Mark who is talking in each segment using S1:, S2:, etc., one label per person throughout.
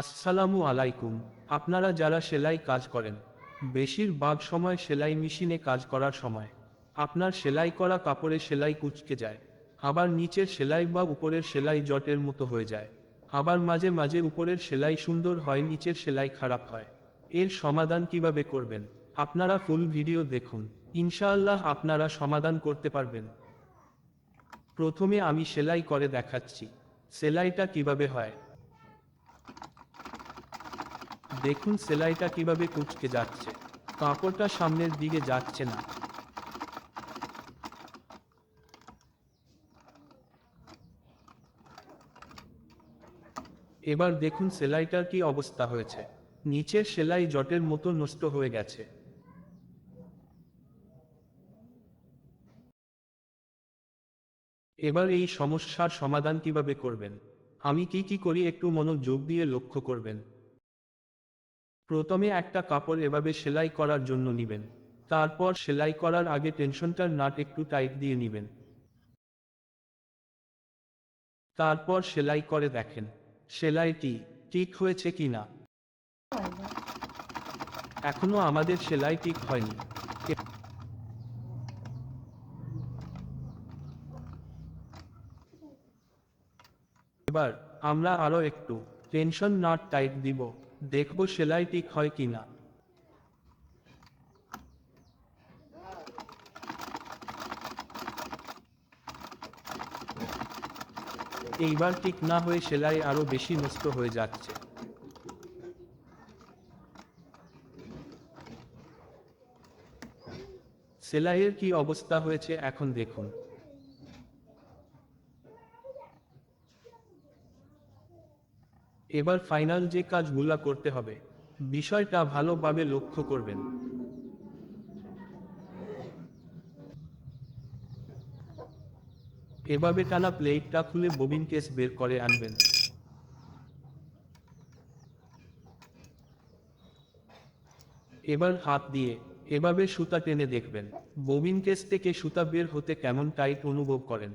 S1: আসসালামু আলাইকুম। আপনারা যারা সেলাই কাজ করেন, বেশিরভাগ সময় সেলাই মেশিনে কাজ করার সময়। আপনার সেলাই করা কাপড়ে সেলাই কুচকে যায়, আবার নিচের সেলাই বা উপরের সেলাই জটের মতো হয়ে যায়, আবার মাঝে মাঝে উপরের সেলাই সুন্দর হয়, নিচের সেলাই খারাপ হয়। এর সমাধান কীভাবে করবেন? আপনারা ফুল ভিডিও দেখুন, ইনশাআল্লাহ আপনারা সমাধান করতে পারবেন। প্রথমে আমি সেলাই করে দেখাচ্ছি, সেলাইটা কীভাবে হয়। দেখুন সেলাইটা কীভাবে কুচকে যাচ্ছে। কাপড়টা সামনের দিকে যাচ্ছে না। এবার দেখুন সেলাইটার কি অবস্থা হয়েছে। নিচের সেলাই জটের মতো নষ্ট হয়ে গেছে। এবার এই সমস্যার সমাধান কীভাবে করবেন? আমি কি কি করি একটু মনোযোগ দিয়ে লক্ষ্য করবেন। প্রথমে একটা কাপড় এভাবে সেলাই করার জন্য নিবেন। তারপর সেলাই করার আগে টেনশনটার নাট একটু টাইট দিয়ে নিবেন। তারপর সেলাই করে দেখেন, সেলাইটি ঠিক হয়েছে কি না এখনও আমাদের সেলাই ঠিক হয়নি। এবার আমরা আরও একটু টেনশন নাট টাইট দিব। দেখব সেলাই ঠিক হয় কি না এইবার ঠিক না হয়ে সেলাই আরও বেশি নষ্ট হয়ে যাচ্ছে। সেলাইয়ের কি অবস্থা হয়েছে এখন দেখুন। এবার ফাইনাল যে কাজগুলা করতে হবে, বিষয়টা ভালোভাবে লক্ষ্য করবেন। এভাবে টানা প্লেটটা খুলে ববিন কেস বের করে আনবেন। এবার হাত দিয়ে এভাবে সুতা টেনে দেখবেন। ববিন কেস থেকে সুতা বের হতে কেমন টাইট অনুভব করেন?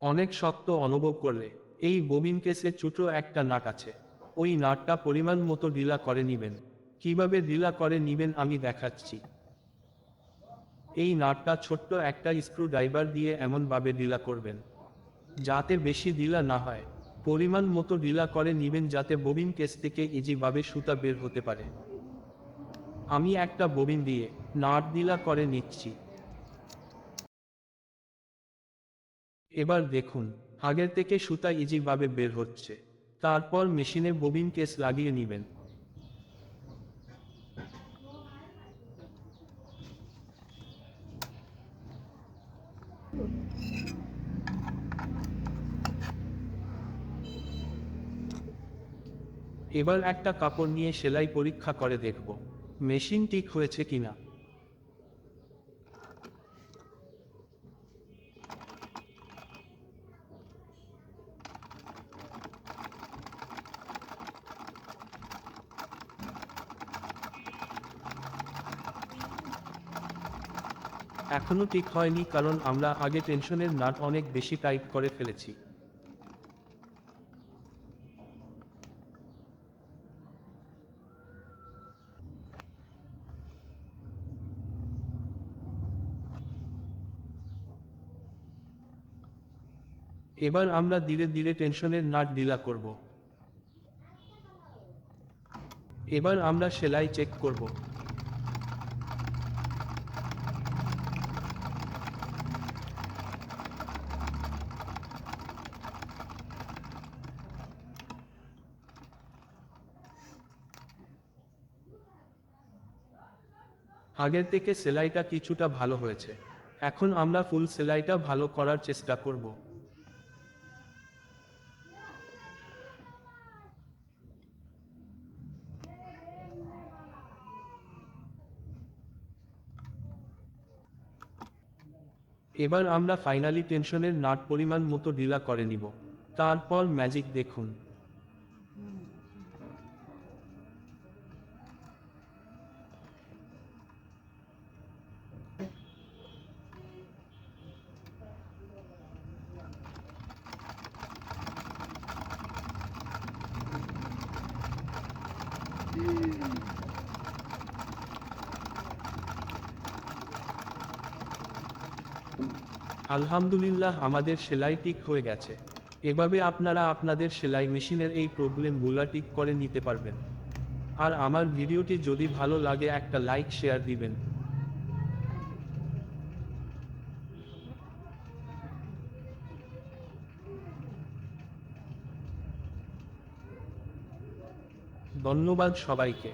S1: অনেক শক্ত অনুভব করলে এই ববিন কেসে ছোট একটা নাট আছে। ওই নাটটা পরিমাণ মতো ঢিলা করে নিবেন। কীভাবে ঢিলা করে নিবেন আমি দেখাচ্ছি। এই নাটটা ছোট্ট একটা স্ক্রু ড্রাইভার দিয়ে এমনভাবে ঢিলা করবেন। যাতে বেশি ঢিলা না হয়। পরিমাণ মতো ঢিলা করে নিবেন যাতে ববিন কেস থেকে ইজিভাবে সুতা বের হতে পারে। আমি একটা ববিন দিয়ে নাট ঢিলা করে নিচ্ছি। এবার দেখুন। আগের থেকে সুতা ইজিভাবে বের হচ্ছে। তারপর মেশিনে ববিন কেস লাগিয়ে নেবেন। এবার একটা কাপড় নিয়ে সেলাই পরীক্ষা করে দেখব, মেশিন ঠিক হয়েছে কিনা। এখনও ঠিক হয়নি কারণ আমরা আগে টেনশনের নাট অনেক বেশি টাইট করে ফেলেছি। এবার আমরা ধীরে ধীরে টেনশনের নাট ঢিলা করব। এবার আমরা সেলাই চেক করব। আগের থেকে সেলাইটা কিছুটা ভালো হয়েছে। এখন আমরা ফুল সেলাইটা ভালো করার চেষ্টা করব। এবার আমরা ফাইনালি টেনশনের নাট পরিমাণ মতো ঢিলা করে নিব। তারপর ম্যাজিক দেখুন। আলহামদুলিল্লাহ, আমাদের সেলাই ঠিক হয়ে গেছে। এভাবে আপনারা আপনাদের সেলাই মেশিনের এই প্রবলেমগুলো ঠিক করে নিতে পারবেন। আর আমার ভিডিওটি যদি ভালো লাগে, একটা লাইক, শেয়ার দিবেন। ধন্যবাদ সবাইকে।